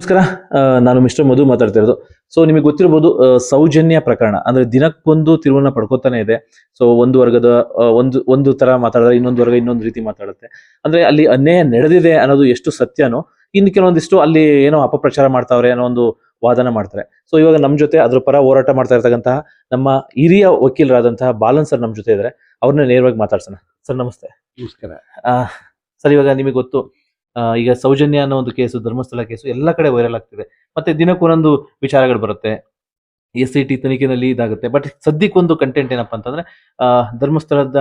ನಮಸ್ಕಾರ. ನಾನು ಮಿಸ್ಟರ್ ಮಧು ಮಾತಾಡ್ತಿರೋದು ಸೊ ನಿಮಗೆ ಗೊತ್ತಿರಬಹುದು ಸೌಜನ್ಯ ಪ್ರಕರಣ ಅಂದ್ರೆ ದಿನಕ್ಕೊಂದು ತಿರುವನ್ನ ಪಡ್ಕೋತಾನೆ ಇದೆ. ಸೊ ಒಂದು ವರ್ಗದ ಒಂದು ಒಂದು ತರ ಮಾತಾಡಿದ್ರೆ ಇನ್ನೊಂದು ವರ್ಗ ಇನ್ನೊಂದು ರೀತಿ ಮಾತಾಡುತ್ತೆ. ಅಂದ್ರೆ ಅಲ್ಲಿ ಅನ್ಯಾಯ ನಡೆದಿದೆ ಅನ್ನೋದು ಎಷ್ಟು ಸತ್ಯನೋ ಇನ್ನು ಕೆಲವೊಂದಿಷ್ಟು ಅಲ್ಲಿ ಏನೋ ಅಪಪ್ರಚಾರ ಮಾಡ್ತಾವ್ರೆ ಅನ್ನೋ ಒಂದು ವಾದನ ಮಾಡ್ತಾರೆ. ಸೊ ಇವಾಗ ನಮ್ಮ ಜೊತೆ ಅದ್ರ ಪರ ಹೋರಾಟ ಮಾಡ್ತಾ ಇರ್ತಕ್ಕಂತಹ ನಮ್ಮ ಹಿರಿಯ ವಕೀಲರಾದಂತಹ ಬಾಲನ್ ಸರ್ ನಮ್ಮ ಜೊತೆ ಇದ್ದಾರೆ ಅವ್ರನ್ನ ನೇರವಾಗಿ ಮಾತಾಡ್ಸೋಣ. ಸರ್ ನಮಸ್ತೆ. ನಮಸ್ಕಾರ. ಸರ್ ಇವಾಗ ನಿಮಗೆ ಗೊತ್ತು ಈಗ ಸೌಜನ್ಯ ಅನ್ನೋ ಒಂದು ಕೇಸು, ಧರ್ಮಸ್ಥಳ ಕೇಸು ಎಲ್ಲ ಕಡೆ ವೈರಲ್ ಆಗ್ತಿದೆ. ಮತ್ತೆ ದಿನಕ್ಕೂ ಒಂದೊಂದು ವಿಚಾರಗಳು ಬರುತ್ತೆ. ಎಸ್ ಸಿ ಟಿ ತನಿಖೆನಲ್ಲಿ ಇದಾಗುತ್ತೆ. ಬಟ್ ಸದ್ಯಕ್ಕೊಂದು ಕಂಟೆಂಟ್ ಏನಪ್ಪಾ ಅಂತಂದ್ರೆ ಧರ್ಮಸ್ಥಳದ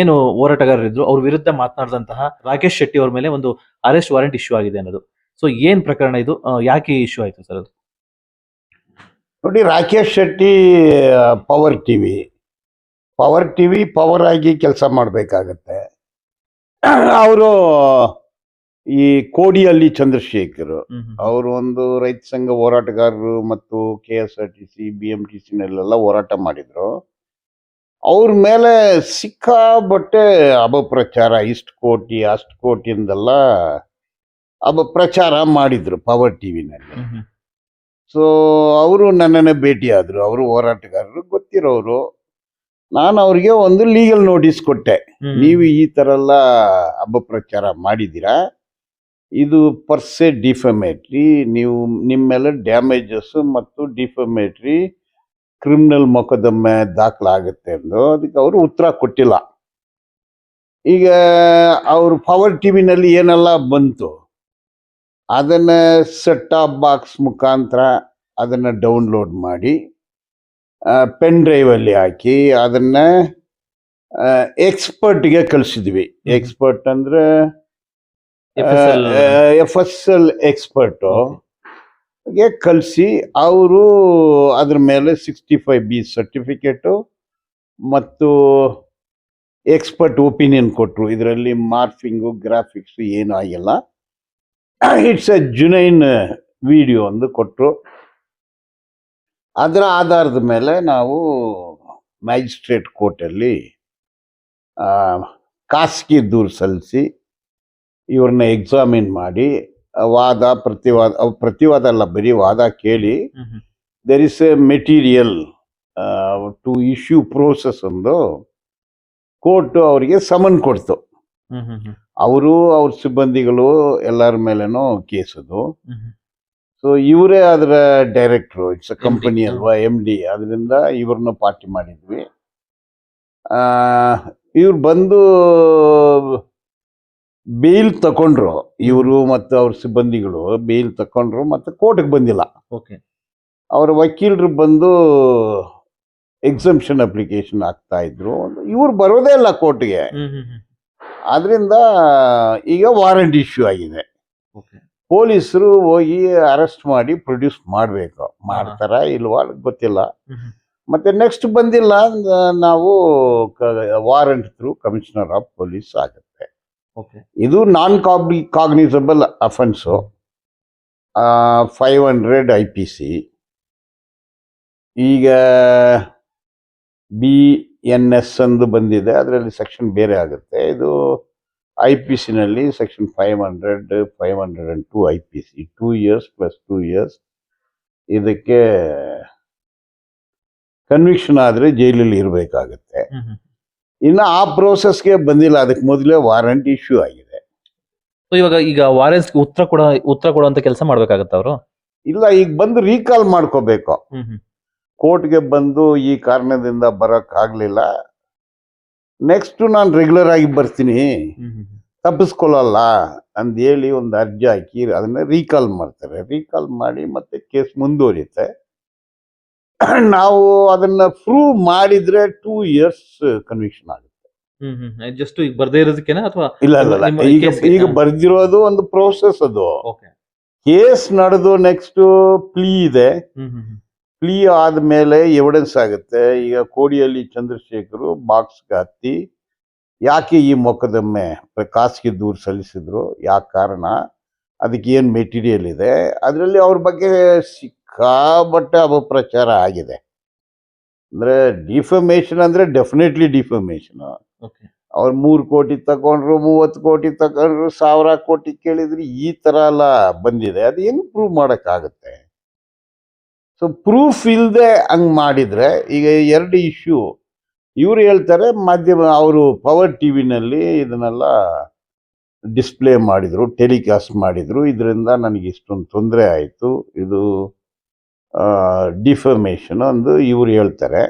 ಏನು ಹೋರಾಟಗಾರರಿದ್ರು ಅವ್ರ ವಿರುದ್ಧ ಮಾತನಾಡಿದಂತಹ ರಾಕೇಶ್ ಶೆಟ್ಟಿ ಅವ್ರ ಮೇಲೆ ಒಂದು ಅರೆಸ್ಟ್ ವಾರೆಂಟ್ ಇಶ್ಯೂ ಆಗಿದೆ ಅನ್ನೋದು. ಸೊ ಏನ್ ಪ್ರಕರಣ ಇದು? ಯಾಕೆ ಇಶ್ಯೂ ಆಯ್ತು ಸರ್ ಅದು? ನೋಡಿ, Rakesh Shetty power TV power TV power ಆಗಿ ಕೆಲಸ ಮಾಡಬೇಕಾಗತ್ತೆ. ಅವರು ಈ ಕೋಡಿಯಲ್ಲಿ ಚಂದ್ರಶೇಖರ್ ಅವರು ಒಂದು ರೈತ ಸಂಘ ಹೋರಾಟಗಾರರು ಮತ್ತು K S R T C B M T ಸಿನಲ್ಲೆಲ್ಲ ಹೋರಾಟ ಮಾಡಿದ್ರು. ಅವ್ರ ಮೇಲೆ ಸಿಕ್ಕಾಬಟ್ಟೆ ಅಪಪ್ರಚಾರ ಇಷ್ಟು ಕೋಟಿ ಅಷ್ಟು ಕೋಟಿಯಿಂದೆಲ್ಲ ಅಪಪ್ರಚಾರ ಮಾಡಿದ್ರು ಪವರ್ ಟಿವಿನಲ್ಲಿ ಸೊ ಅವರು ನನ್ನನ್ನೇ ಭೇಟಿಯಾದರು. ಅವರು ಹೋರಾಟಗಾರರು ಗೊತ್ತಿರೋರು. ನಾನು ಅವ್ರಿಗೆ ಒಂದು ಲೀಗಲ್ ನೋಟಿಸ್ ಕೊಟ್ಟೆ. ನೀವು ಈ ಥರ ಎಲ್ಲ ಅಪಪ್ರಚಾರ ಮಾಡಿದ್ದೀರಾ? ಇದು ಪರ್ಸೆ ಡಿಫಮೇಟ್ರಿ ನೀವು ನಿಮ್ಮ ಮೇಲೆ ಡ್ಯಾಮೇಜಸ್ ಮತ್ತು ಡಿಫಮೇಟ್ರಿ ಕ್ರಿಮಿನಲ್ ಮೊಕದ್ದಮೆ ದಾಖಲಾಗುತ್ತೆ ಎಂದು ಅದಕ್ಕೆ ಅವರು ಉತ್ತರ ಕೊಟ್ಟಿಲ್ಲ. ಈಗ ಅವರು ಪವರ್ ಟಿ ವಿನಲ್ಲಿ ಏನೆಲ್ಲ ಬಂತು ಅದನ್ನು ಸೆಟ್ ಟಾಪ್ ಬಾಕ್ಸ್ ಮುಖಾಂತರ ಅದನ್ನು ಡೌನ್ಲೋಡ್ ಮಾಡಿ ಪೆನ್ ಡ್ರೈವಲ್ಲಿ ಹಾಕಿ ಅದನ್ನು ಎಕ್ಸ್ಪರ್ಟ್ಗೆ ಕಳಿಸಿದ್ವಿ. ಎಕ್ಸ್ಪರ್ಟ್ ಅಂದ್ರೆ ಎಫ್ ಎಸ್ ಎಲ್ ಎಕ್ಸ್ಪರ್ಟು ಗೆ ಕಳಿಸಿ ಅವರು ಅದ್ರ ಮೇಲೆ ಸಿಕ್ಸ್ಟಿ ಫೈವ್ ಬಿ ಸರ್ಟಿಫಿಕೇಟು ಮತ್ತು ಎಕ್ಸ್ಪರ್ಟ್ ಒಪಿನಿಯನ್ ಕೊಟ್ಟರು ಇದರಲ್ಲಿ ಮಾರ್ಫಿಂಗು ಗ್ರಾಫಿಕ್ಸು ಏನೂ ಆಗಿಲ್ಲ. ಇಟ್ಸ್ ಎ ಜುನೈನ್ ವಿಡಿಯೋ ಒಂದು ಕೊಟ್ಟರು ಅದರ ಆಧಾರದ ಮೇಲೆ ನಾವು ಮ್ಯಾಜಿಸ್ಟ್ರೇಟ್ ಕೋರ್ಟಲ್ಲಿ ಖಾಸಗಿ ದೂರು ಸಲ್ಲಿಸಿ ಇವ್ರನ್ನ ಎಕ್ಸಾಮಿನ್ ಮಾಡಿ ವಾದ ಪ್ರತಿವಾದ ಪ್ರತಿವಾದ ಅಲ್ಲ ಬರೀ ವಾದ ಕೇಳಿ there is a material to issue process ಒಂದು ಕೋರ್ಟ್ ಅವರಿಗೆ ಸಮನ್ ಕೊಡ್ತು. ಅವರು ಅವ್ರ ಸಿಬ್ಬಂದಿಗಳು ಎಲ್ಲರ ಮೇಲೇನೋ ಕೇಸದು. ಸೊ ಇವರೇ ಅದರ ಡೈರೆಕ್ಟ್ರು ಇಟ್ಸ್ ಅ ಕಂಪನಿ ಅಲ್ವಾ ಎಂ ಡಿ ಅದರಿಂದ ಇವ್ರನ್ನ ಪಾರ್ಟಿ ಮಾಡಿದ್ವಿ. ಇವ್ರು ಬಂದು ಬೇಲ್ ತಕೊಂಡ್ರು ಇವರು ಮತ್ತು ಅವ್ರ ಸಿಬ್ಬಂದಿಗಳು ಬೇಲ್ ತಕೊಂಡ್ರು ಮತ್ತು ಕೋರ್ಟ್ಗೆ ಬಂದಿಲ್ಲ. ಓಕೆ ಅವರ ವಕೀಲರು ಬಂದು ಎಕ್ಸಮ್ಷನ್ ಅಪ್ಲಿಕೇಶನ್ ಆಗ್ತಾ ಇದ್ರು. ಇವ್ರು ಬರೋದೇ ಇಲ್ಲ ಕೋರ್ಟ್ಗೆ ಆದ್ರಿಂದ ಈಗ ವಾರಂಟ್ ಇಶ್ಯೂ ಆಗಿದೆ. ಓಕೆ ಪೊಲೀಸರು ಹೋಗಿ ಅರೆಸ್ಟ್ ಮಾಡಿ ಪ್ರೊಡ್ಯೂಸ್ ಮಾಡಬೇಕು. ಮಾಡ್ತಾರ ಇಲ್ವಾ ಗೊತ್ತಿಲ್ಲ. ಮತ್ತೆ ನೆಕ್ಸ್ಟ್ ಬಂದಿಲ್ಲ ನಾವು warrant through commissioner of police ಆಗುತ್ತೆ. ಇದು non ಕಾಗ್ನಿ cognizable offence five hundred I P C ಈಗ ಬಿ ಎನ್ ಎಸ್ ಅಂದು ಬಂದಿದೆ ಅದರಲ್ಲಿ ಸೆಕ್ಷನ್ ಬೇರೆ ಆಗುತ್ತೆ. ಇದು I P ಸಿನಲ್ಲಿ section five hundred five hundred and two I P C two years plus two years ಇದಕ್ಕೆ ಕನ್ವಿಕ್ಷನ್ ಆದರೆ ಜೈಲಲ್ಲಿ ಇರಬೇಕಾಗುತ್ತೆ. ಇನ್ನು ಆ ಪ್ರೋಸೆಸ್ಗೆ ಬಂದಿಲ್ಲ. ಅದಕ್ಕೆ ಮೊದಲೇ ವಾರಂಟ್ ಇಶ್ಯೂ ಆಗಿದೆ. ಇವಾಗ ಈಗ ವಾರೆನ್ಸ್ ಉತ್ತರ ಕೊಡ ಉತ್ತರ ಕೊಡುವಂತ ಕೆಲಸ ಮಾಡ್ಬೇಕಾಗತ್ತ ಅವರು? ಇಲ್ಲ ಈಗ ಬಂದು ರೀಕಾಲ್ ಮಾಡ್ಕೋಬೇಕು. ಕೋರ್ಟ್ಗೆ ಬಂದು ಈ ಕಾರಣದಿಂದ ಬರೋಕ್ಕಾಗಲಿಲ್ಲ ಆಗ್ಲಿಲ್ಲ. ನೆಕ್ಸ್ಟ್ ನಾನು ರೆಗ್ಯುಲರ್ ಆಗಿ ಬರ್ತೀನಿ. ತಪ್ಪಿಸ್ಕೊಳ್ಳಲ್ಲ ಅಂದೇಳಿ ಒಂದು ಅರ್ಜಿ ಹಾಕಿ ಅದನ್ನ ರೀಕಾಲ್ ಮಾಡ್ತಾರೆ. ರೀಕಾಲ್ ಮಾಡಿ ಮತ್ತೆ ಕೇಸ್ ಮುಂದುವರಿಯುತ್ತೆ. ನಾವು ಅದನ್ನ ಪ್ರೂವ್ ಮಾಡಿದ್ರೆ ಟೂ ಇಯರ್ಸ್ ಕನ್ವಿಕ್ಷನ್ ಆಗುತ್ತೆ. ಜಸ್ಟ್ ಈಗ ಬರ್ದೇ ಇರೋದಕ್ಕೇನಾ ಅಥವಾ ಇಲ್ಲ ಇಲ್ಲ. ಈಗ ಈಗ ಬರ್ದಿರೋದು ಒಂದು ಪ್ರೋಸೆಸ್ ಅದು. ಕೇಸ್ ನಡೆದು ನೆಕ್ಸ್ಟ್ ಪ್ಲೀ ಇದೆ. ಪ್ಲೀ ಆದ್ಮೇಲೆ ಎವಿಡೆನ್ಸ್ ಆಗುತ್ತೆ. ಈಗ ಕೋಡಿಯಲ್ಲಿ ಚಂದ್ರಶೇಖರ್ ಬಾಕ್ಸ್ ಹತ್ತಿ ಯಾಕೆ ಈ ಮೊಕದ್ದಮೆ ಖಾಸಗಿ ದೂರು ಸಲ್ಲಿಸಿದ್ರು? ಯಾಕೆ ಕಾರಣ? ಅದಕ್ಕೆ ಏನು ಮೆಟೀರಿಯಲ್ ಇದೆ? ಅದರಲ್ಲಿ ಅವ್ರ ಬಗ್ಗೆ ಸಿಕ್ಕಾಬಟ್ಟೆ ಅಪಪ್ರಚಾರ ಆಗಿದೆ. ಅಂದ್ರೆ ಡಿಫಮೇಷನ್ ಅಂದ್ರೆ ಡೆಫಿನೆಟ್ಲಿ ಡಿಫಮೇಷನ್. ಓಕೆ. ಅವ್ರು ಮೂರು ಕೋಟಿ ತಗೊಂಡ್ರು ಮೂವತ್ತು ಕೋಟಿ ತಗೊಂಡ್ರು ಸಾವಿರ ಕೋಟಿ ಕೇಳಿದ್ರು ಈ ಥರ ಎಲ್ಲ ಬಂದಿದೆ. ಅದು ಹೆಂಗ್ ಪ್ರೂವ್ ಮಾಡೋಕ್ಕಾಗುತ್ತೆ? ಸೊ ಪ್ರೂಫ್ ಇಲ್ಲದೆ ಹಂಗ್ ಮಾಡಿದ್ರೆ ಈಗ ಎರಡು ಇಶ್ಯೂ ಇವ್ರು ಹೇಳ್ತಾರೆ ಮಾಧ್ಯಮ ಅವರು ಪವರ್ ಟಿ ವಿನಲ್ಲಿ ಇದನ್ನೆಲ್ಲ ಡಿಸ್ಪ್ಲೇ ಮಾಡಿದ್ರು ಟೆಲಿಕಾಸ್ಟ್ ಮಾಡಿದ್ರು ಇದರಿಂದ ನನಗೆ ಇಷ್ಟೊಂದು ತೊಂದರೆ ಆಯಿತು. ಇದು ಡಿಫರ್ಮೇಷನ್ ಅಂದು ಇವರು ಹೇಳ್ತಾರೆ.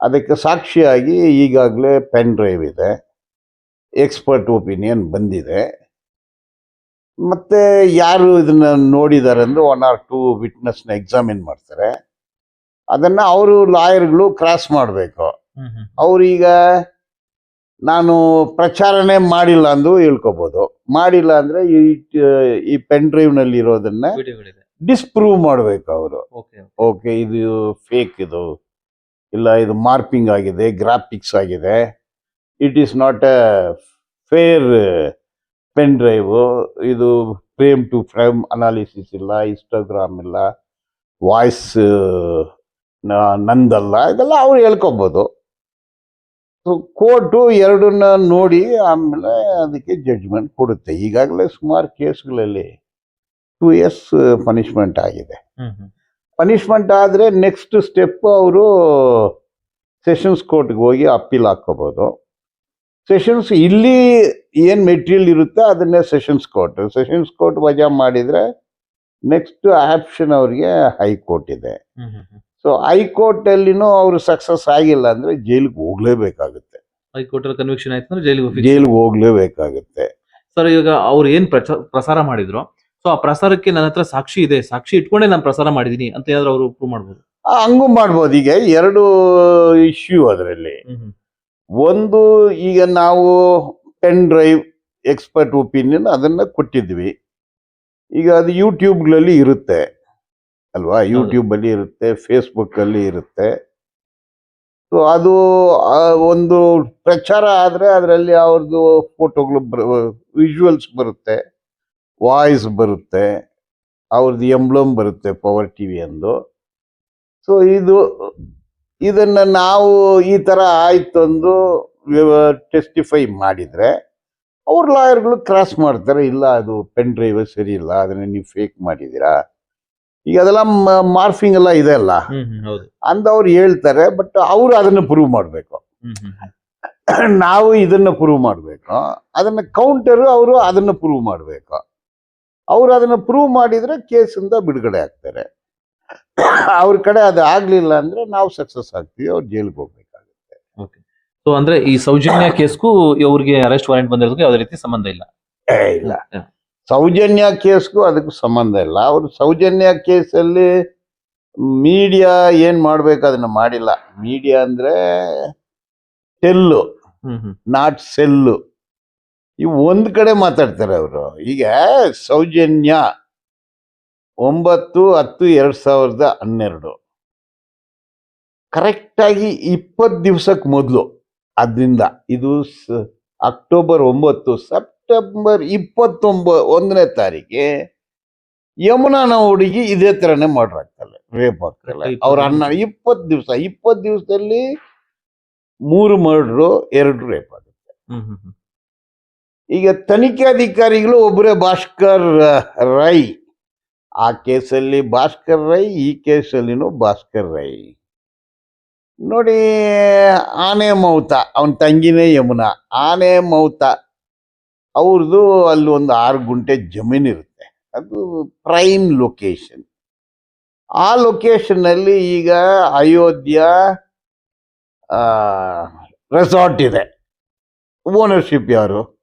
ಅದಕ್ಕೆ ಸಾಕ್ಷಿಯಾಗಿ ಈಗಾಗಲೇ ಪೆನ್ ಡ್ರೈವ್ ಇದೆ. ಎಕ್ಸ್ಪರ್ಟ್ ಒಪಿನಿಯನ್ ಬಂದಿದೆ. ಮತ್ತು ಯಾರು ಇದನ್ನು ನೋಡಿದ್ದಾರೆ ಅಂದರೆ ಒನ್ ಆರ್ ಟೂ ವಿಟ್ನೆಸ್ನ ಎಕ್ಸಾಮಿನ್ ಮಾಡ್ತಾರೆ. ಅದನ್ನು ಅವರು ಲಾಯರ್ಗಳು ಕ್ರಾಸ್ ಮಾಡಬೇಕು. ಅವರೀಗ ನಾನು ಪ್ರಚಾರನೇ ಮಾಡಿಲ್ಲ ಅಂದು ಹೇಳ್ಕೊಬೋದು. ಮಾಡಿಲ್ಲ ಅಂದರೆ ಈ ಈ ಪೆನ್ ಡ್ರೈವ್ನಲ್ಲಿ ಇರೋದನ್ನ ವಿಡಿಯೋಗಳಿದೆ ಡಿಸ್ಪ್ರೂವ್ ಮಾಡ್ಬೇಕು ಅವರು. ಓಕೆ ಇದು ಫೇಕ್ ಇದು. ಇಲ್ಲ ಇದು ಮಾರ್ಪಿಂಗ್ ಆಗಿದೆ ಗ್ರಾಫಿಕ್ಸ್ ಆಗಿದೆ. It is not a fair pen drive ಇದು ಫ್ರೇಮ್ ಟು ಫ್ರೇಮ್ ಅನಾಲಿಸಿಸ್ ಇಲ್ಲ ಇನ್ಸ್ಟಾಗ್ರಾಮ್ ಇಲ್ಲ ವಾಯ್ಸ್ ನಂದಲ್ಲ ಇದೆಲ್ಲ ಅವ್ರು ಹೇಳ್ಕೊಬೋದು. ಸೊ ಕೋರ್ಟು ಎರಡನ್ನ ನೋಡಿ ಆಮೇಲೆ ಅದಕ್ಕೆ ಜಡ್ಜ್ಮೆಂಟ್ ಕೊಡುತ್ತೆ. ಈಗಾಗಲೇ ಸುಮಾರು ಕೇಸ್ಗಳಲ್ಲಿ ಟೂ ಇಯರ್ಸ್ ಪನಿಷ್ಮೆಂಟ್ ಆಗಿದೆ. ಪನಿಷ್ಮೆಂಟ್ ಆದರೆ ನೆಕ್ಸ್ಟ್ ಸ್ಟೆಪ್ ಅವರು ಸೆಷನ್ಸ್ ಕೋರ್ಟ್ಗೆ ಹೋಗಿ ಅಪ್ಪೀಲ್ ಹಾಕ್ಕೋಬೋದು. ಸೆಷನ್ಸ್ ಇಲ್ಲಿ ಏನು ಮೆಟೀರಿಯಲ್ ಇರುತ್ತೆ ಅದನ್ನೇ ಸೆಷನ್ಸ್ ಕೋರ್ಟ್ ಸೆಷನ್ಸ್ ಕೋರ್ಟ್ ವಜಾ ಮಾಡಿದರೆ ನೆಕ್ಸ್ಟ್ ಆಪ್ಷನ್ ಅವ್ರಿಗೆ ಹೈಕೋರ್ಟ್ ಇದೆ. ಸೊ ಹೈಕೋರ್ಟಲ್ಲಿನೂ ಅವರು ಸಕ್ಸಸ್ ಆಗಿಲ್ಲ ಅಂದರೆ ಜೈಲಿಗೆ ಹೋಗ್ಲೇಬೇಕಾಗುತ್ತೆ. ಹೈಕೋರ್ಟ್ ಕನ್ವಿಕ್ಷನ್ ಆಯ್ತು ಅಂದ್ರೆ ಜೈಲಿಗೆ ಜೈಲಿಗೆ ಹೋಗ್ಲೇಬೇಕಾಗುತ್ತೆ. ಸರ್ ಇವಾಗ ಅವ್ರು ಏನು ಪ್ರಚ- ಪ್ರಸಾರ ಮಾಡಿದ್ರು? ಸೊ ಆ ಪ್ರಸಾರಕ್ಕೆ ನನ್ನ ಹತ್ರ ಸಾಕ್ಷಿ ಇದೆ. ಸಾಕ್ಷಿ ಇಟ್ಕೊಂಡೇ ನಾನು ಪ್ರಸಾರ ಮಾಡಿದೀನಿ ಅಂತ ಏನಾದ್ರು ಅವರು ಪ್ರೂವ್ ಮಾಡ್ಬೋದು? ಹಂಗೂ ಮಾಡ್ಬೋದು. ಈಗ ಎರಡು ಇಶ್ಯೂ ಅದರಲ್ಲಿ. ಒಂದು ಈಗ ನಾವು ಪೆನ್ ಡ್ರೈವ್ ಎಕ್ಸ್ಪರ್ಟ್ ಒಪಿನಿಯನ್ ಅದನ್ನ ಕೊಟ್ಟಿದ್ವಿ. ಈಗ ಅದು ಯೂಟ್ಯೂಬ್ಗಳಲ್ಲಿ ಇರುತ್ತೆ. ಅಲ್ವಾ? ಯೂಟ್ಯೂಬಲ್ಲಿ ಇರುತ್ತೆ ಫೇಸ್ಬುಕ್ಕಲ್ಲಿ ಇರುತ್ತೆ. ಸೊ ಅದು ಒಂದು ಪ್ರಚಾರ ಆದರೆ ಅದರಲ್ಲಿ ಅವ್ರದ್ದು ಫೋಟೋಗಳು ವಿಜುವಲ್ಸ್ ಬರುತ್ತೆ. ವಾಯ್ಸ್ ಬರುತ್ತೆ ಅವ್ರದ್ದು ಎಂಬ್ಲಮ್ ಬರುತ್ತೆ ಪವರ್ ಟಿ ವಿ ಎಂದು. ಸೊ ಇದು ಇದನ್ನು ನಾವು ಈ ಥರ ಆಯ್ತು ಅಂದು ಟೆಸ್ಟಿಫೈ ಮಾಡಿದರೆ ಅವ್ರ ಲಾಯರ್ಗಳು ಕ್ರಾಸ್ ಮಾಡ್ತಾರೆ ಇಲ್ಲ ಅದು ಪೆನ್ ಡ್ರೈವ್ ಸರಿ ಇಲ್ಲ ಅದನ್ನು ನೀವು ಫೇಕ್ ಮಾಡಿದ್ದೀರಾ ಈಗ ಅದೆಲ್ಲ ಮಾರ್ಫಿಂಗ್ ಎಲ್ಲ ಇದೆ ಅಲ್ಲ? ಅಂತ ಅವ್ರು ಹೇಳ್ತಾರೆ ಬಟ್ ಅವರು ಅದನ್ನು ಪ್ರೂವ್ ಮಾಡಬೇಕು. ನಾವು ಇದನ್ನು ಪ್ರೂವ್ ಮಾಡಬೇಕು. ಅದನ್ನು ಕೌಂಟರು ಅವರು ಅದನ್ನು ಪ್ರೂವ್ ಮಾಡಬೇಕು. ಅವ್ರು ಅದನ್ನ ಪ್ರೂವ್ ಮಾಡಿದ್ರೆ ಕೇಸಿಂದ ಬಿಡುಗಡೆ ಆಗ್ತಾರೆ. ಅವ್ರ ಕಡೆ ಅದು ಆಗ್ಲಿಲ್ಲ ಅಂದ್ರೆ ನಾವು ಸಕ್ಸಸ್ ಆಗ್ತೀವಿ ಅವ್ರು ಜೈಲಿಗೆ ಹೋಗ್ಬೇಕಾಗುತ್ತೆ. ಸೊ ಅಂದ್ರೆ ಈ ಸೌಜನ್ಯ ಕೇಸ್ಗೂ ಇವ್ರಿಗೆ ಅರೆಸ್ಟ್ ವಾರೆಂಟ್ ಬಂದಿರೋದಕ್ಕೆ ಯಾವುದೇ ರೀತಿ ಸಂಬಂಧ ಇಲ್ಲ? ಏ, ಇಲ್ಲ. ಸೌಜನ್ಯ ಕೇಸ್ಗೂ ಅದಕ್ಕೂ ಸಂಬಂಧ ಇಲ್ಲ. ಅವರು ಸೌಜನ್ಯ ಕೇಸಲ್ಲಿ ಮೀಡಿಯಾ ಏನು ಮಾಡ್ಬೇಕು ಅದನ್ನ ಮಾಡಿಲ್ಲ. ಮೀಡಿಯಾ ಅಂದ್ರೆ ಟೆಲ್ಲು ನಾಟ್ ಸೆಲ್ಲು ಇವು ಒಂದು ಕಡೆ ಮಾತಾಡ್ತಾರೆ ಅವರು. ಈಗ ಸೌಜನ್ಯ ಒಂಬತ್ತು ಹತ್ತು ಎರಡು ಸಾವಿರದ ಹನ್ನೆರಡು. ಕರೆಕ್ಟಾಗಿ ಇಪ್ಪತ್ತು ದಿವ್ಸಕ್ಕೆ ಮೊದಲು ಅದರಿಂದ ಇದು ಸ- ಅಕ್ಟೋಬರ್ ಒಂಬತ್ತು ಸೆಪ್ಟೆಂಬರ್ ಇಪ್ಪತ್ತೊಂಬ ಒಂದನೇ ತಾರೀಕಿಗೆ ಯಮುನಾನ ಹುಡುಗಿ ಇದೇ ಥರನೇ ಮರ್ಡರ್ ಆಗ್ತಾಳೆ. ರೇಪ್ ಆಗ್ತಾಳೆ ಅವ್ರ ಅಣ್ಣ ಇಪ್ಪತ್ತು ದಿವಸ ಇಪ್ಪತ್ತು ದಿವಸದಲ್ಲಿ ಮೂರು ಮರ್ಡ್ರು ಎರಡು ರೇಪ್ ಆಗುತ್ತೆ. ಈಗ ತನಿಖಾಧಿಕಾರಿಗಳು ಒಬ್ಬರೇ ಭಾಸ್ಕರ್ ರೈ. ಆ ಕೇಸಲ್ಲಿ ಭಾಸ್ಕರ್ ರೈ, ಈ ಕೇಸಲ್ಲಿನೂ ಭಾಸ್ಕರ್ ರೈ. ನೋಡಿ, ಆನೆ ಮೌತ, ಅವನ ತಂಗಿನೇ ಯಮುನಾ. ಆನೆ ಮೌತ ಅವ್ರದ್ದು ಅಲ್ಲಿ ಒಂದು ಆರು ಗುಂಟೆ ಜಮೀನು ಇರುತ್ತೆ. ಅದು ಪ್ರೈಮ್ ಲೊಕೇಶನ್ ಆ ಲೊಕೇಶನ್ನಲ್ಲಿ ಈಗ ಅಯೋಧ್ಯ ರೆಸಾರ್ಟ್ ಇದೆ. ಓನರ್ಶಿಪ್ ಯಾರು?